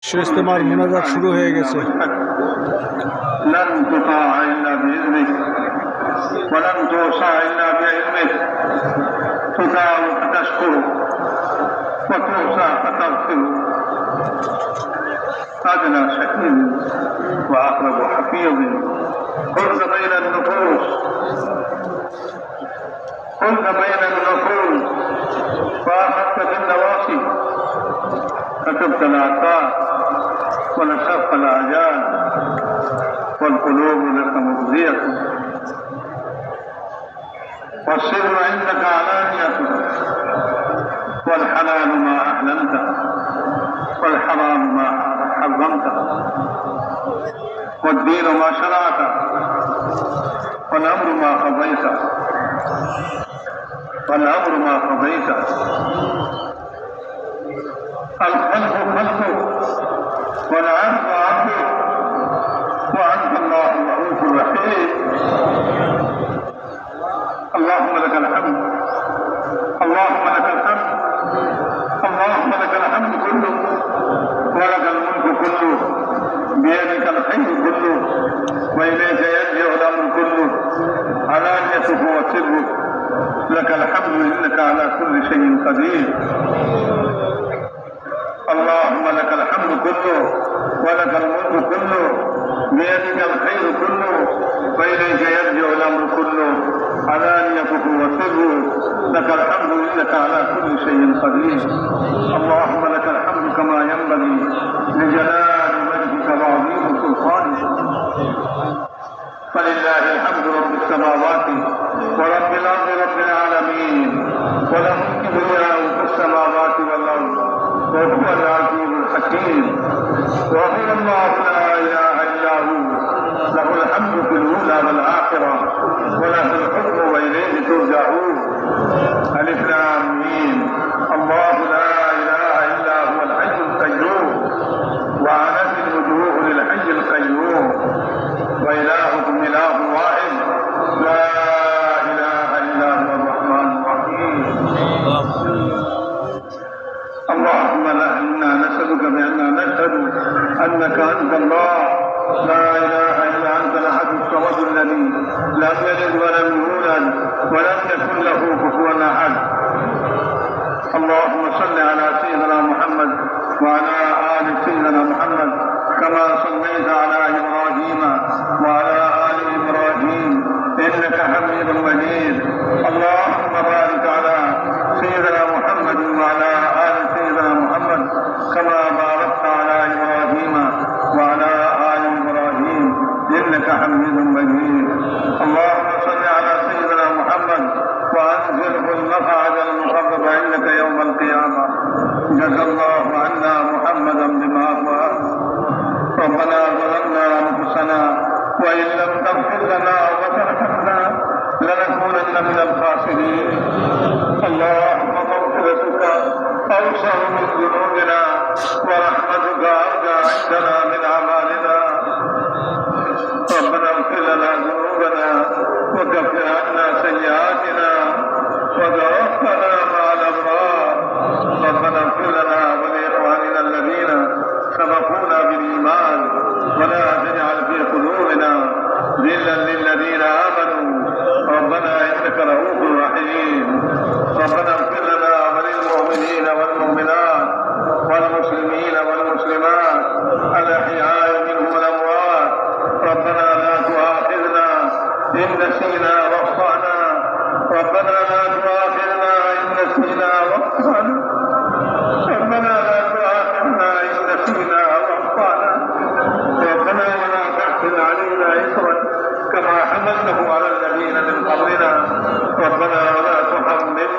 বিশ্ব ইস্তেমার মোনাজাত শুরু হয়ে গেছে لن تطاع إلا بإذنك ولن توصى إلا بعلمك تطاع فتشكر وتوصى فتغفر أدنى شكيل وأقرب حفيظ كنت بين النفوس كنت بين النفوس وأخذت بالنواصي كتبت الآثار ونشرت الأعجال والقلوب لك مفضية والسر عندك علانية والحلال ما أحلمته والحرام ما حرمته والدين ما شرعته والأمر ما قضيته والأمر ما قضيته الخلق خلقه والعبد عبده وأنت الله الرؤوف الرحيم. اللهم لك الحمد اللهم لك الحمد اللهم لك الحمد كله ولك الملك كله بيدك الخير كله وإليك يرجع الأمر كله. علانيته وسره لك الحمد إنك على كل شيء قدير. اللهم لك الحمد كله ولك الملك كله بيدك الخير كله وإليك يرجع الأمر كله. علانيته وسره؟ لك الحمد إنك على كل شيء قدير. اللهم لك الحمد كما ينبغي لجلال أنك أنت الله. لا إله إلا أنت الأحد الصمد الذي لم يلد ولم يولد ولم يكن له كفوا أحد. اللهم صل على سيدنا محمد وعلى آل سيدنا محمد كما صليت على إبراهيم وعلى آل إبراهيم. إنك حميد مجيد. اللهم بارك على سيدنا محمد وعلى آل سيدنا محمد كما باركت على إبراهيم وعلى آل إبراهيم إنك حميد مجيد اللهم صل على سيدنا محمد وأنزله المقعد المقرب عندك يوم القيامة جزى الله عنا محمدا بما هو. ربنا ظلمنا أنفسنا وإن لم تغفر لنا وترحمنا لنكونن من الخاسرين.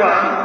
Juan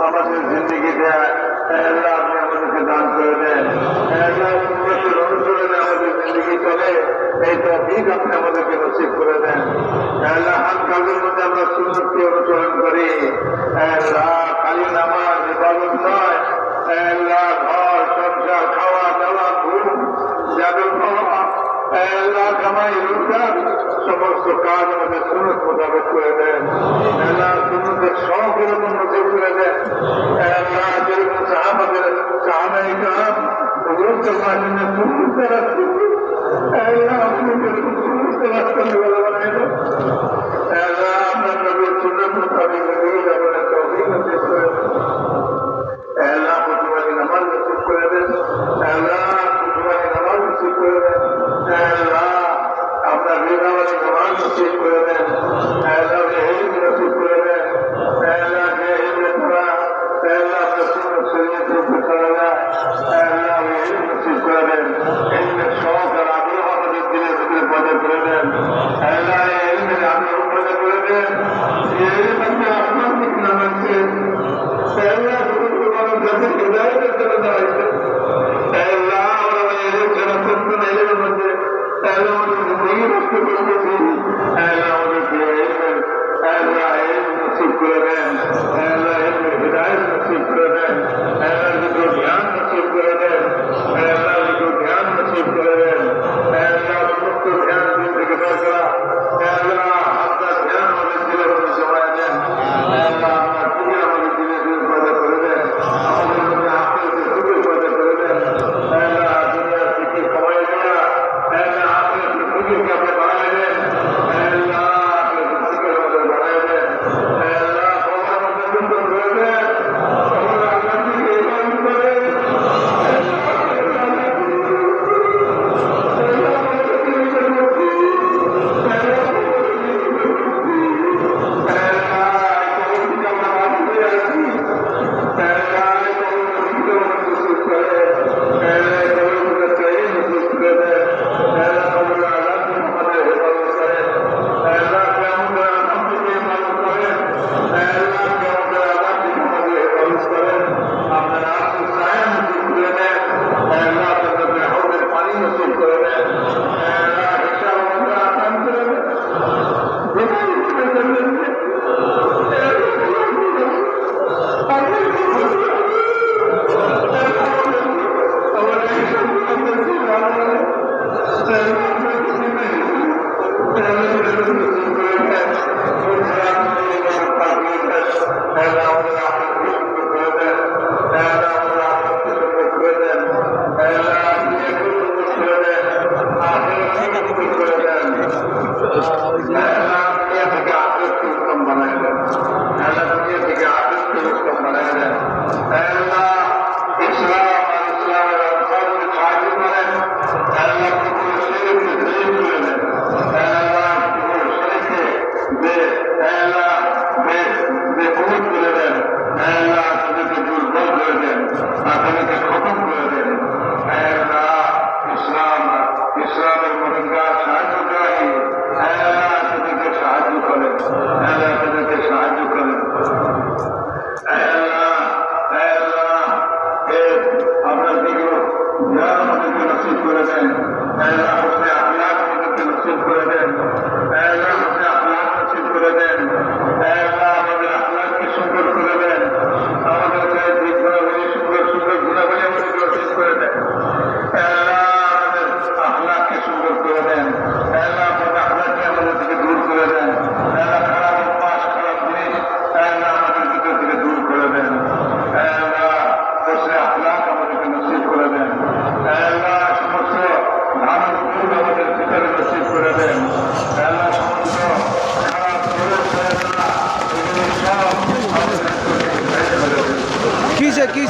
আমাদের জিন্দিগিতে আমাদেরকে দান করে দেন। অনুসরণে আমাদের জিন্দিগি চলে, এই তফিক আপনি আমাদেরকে নসিব করে দেন। আল্লাহ হাত কাজের করি। নামাজ, ইবাদত নয়। খাওয়া আল্লাহ কামাই রোজগার সমস্ত কাজ আমাদের সুনত মোতাবেক করে দেন। আল্লাহ সুনতের সব এরকম নজর করে দেন। আল্লাহ যেরকম আমাদের চাহানাই কাম ওগুলো তো মাঝে সুন্দর আল্লাহ আপনি সুন্দর রাখতে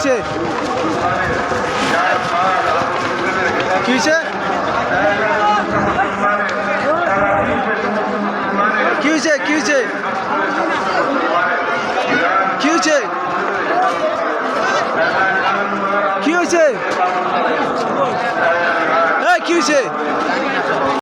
কিসে কিসে কিউছে কিউছে কিউছে কিউছে হ্যাঁ কিউছে